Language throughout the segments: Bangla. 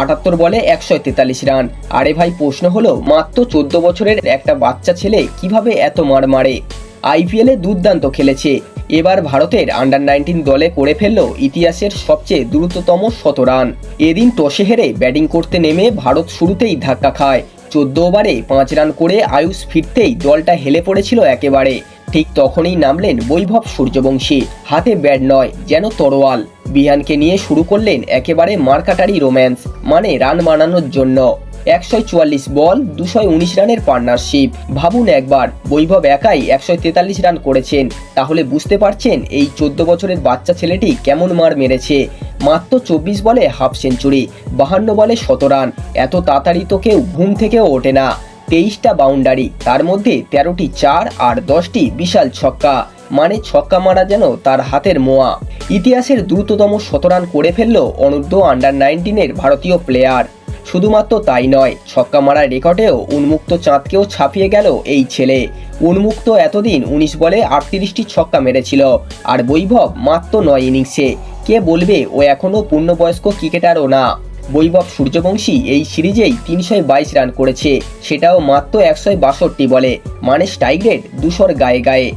আটাত্তর বলে একশো তেতাল্লিশ রান। আরে ভাই, প্রশ্ন হলো, মাত্র চোদ্দ বছরের একটা বাচ্চা ছেলে কীভাবে এত মার মারে? আইপিএলে দুর্দান্ত খেলেছে। এবার ভারতের আন্ডার নাইনটিন দলে করে ফেলল ইতিহাসের সবচেয়ে দ্রুততম শত রান। এদিন টসে হেরে ব্যাটিং করতে নেমে ভারত শুরুতেই ধাক্কা খায়। চোদ্দ ওভারে পাঁচ রান করে আয়ুষ ফিরতেই দলটা হেলে পড়েছিল একেবারে। ঠিক তখনই নামলেন বৈভব সূর্যবংশী। হাতে ব্যাট নয়, যেন তরোয়াল। বিহানকে নিয়ে শুরু করলেন একেবারে মার্কাটারি রোম্যান্স মানে রান বানানোর জন্য। একশো চুয়াল্লিশ বল, দুশো উনিশ রানের পার্টনারশিপ। ভাবুন একবার, বৈভব একাই একশো তেতাল্লিশ রান করেছেন। তাহলে বুঝতে পারছেন এই চোদ্দ বছরের বাচ্চা ছেলেটি কেমন মার মেরেছে। মাত্র চব্বিশ বলে হাফ সেঞ্চুরি, বাহান্ন বলে শত রান। এত তাড়াতাড়ি তো কেউ ঘুম থেকেও ওঠে না। তেইশটা বাউন্ডারি, তার মধ্যে তেরোটি চার আর দশটি বিশাল ছক্কা। মানে ছক্কা মারা যেন তার হাতের মোয়া। ইতিহাসের দ্রুততম শতরান করে ফেলল অনূর্ধ্ব আন্ডার নাইনটিনের ভারতীয় প্লেয়ার। শুধুমাত্র তাই নয়, ছক্কা মারার রেকর্ডেও উন্মুক্ত চাঁদকেও ছাপিয়ে গেল এই ছেলে। উন্মুক্ত এতদিন উনিশ বলে আটত্রিশটি ছক্কা মেরেছিল, আর বৈভব মাত্র নয় ইনিংসে। কে বলবে ও এখনও পূর্ণবয়স্ক ক্রিকেটারও না। বৈভব সূর্যবংশী এই সিরিজেই তিনশো বাইশ রান করেছে, সেটাও মাত্র একশো বাষট্টি বলে। মানে স্ট্রাইক রেট দুশোর গায়ে গায়ে।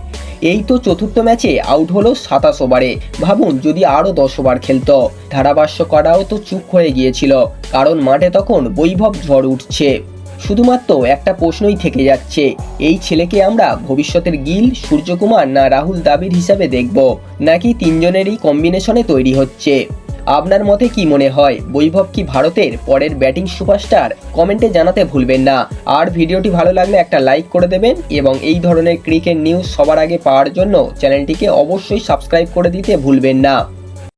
এই তো চতুর্থ ম্যাচে আউট হলো সাতাশ ওভারে ভাবুন, যদি আরও দশ ওভার খেলত। ধারাভাষ্য করাও তো চুপ হয়ে গিয়েছিল, কারণ মাঠে তখন বৈভব ঝড় উঠছে। শুধুমাত্র একটা প্রশ্নই থেকে যাচ্ছে, এই ছেলেকে আমরা ভবিষ্যতের গিল, সূর্যকুমার না রাহুল দাবির হিসাবে দেখব। নাকি তিনজনেরই কম্বিনেশনে তৈরি হচ্ছে? আপনার মতে কি মনে হয়? বৈভব কি ভারতের পরের ব্যাটিং সুপারস্টার? কমেন্টে জানাতে ভুলবেন না। আর ভিডিওটি ভালো লাগলে একটা লাইক করে দেবেন এবং এই ধরনের ক্রিকেট নিউজ সবার আগে পাওয়ার জন্য চ্যানেলটিকে অবশ্যই সাবস্ক্রাইব করে দিতে ভুলবেন না।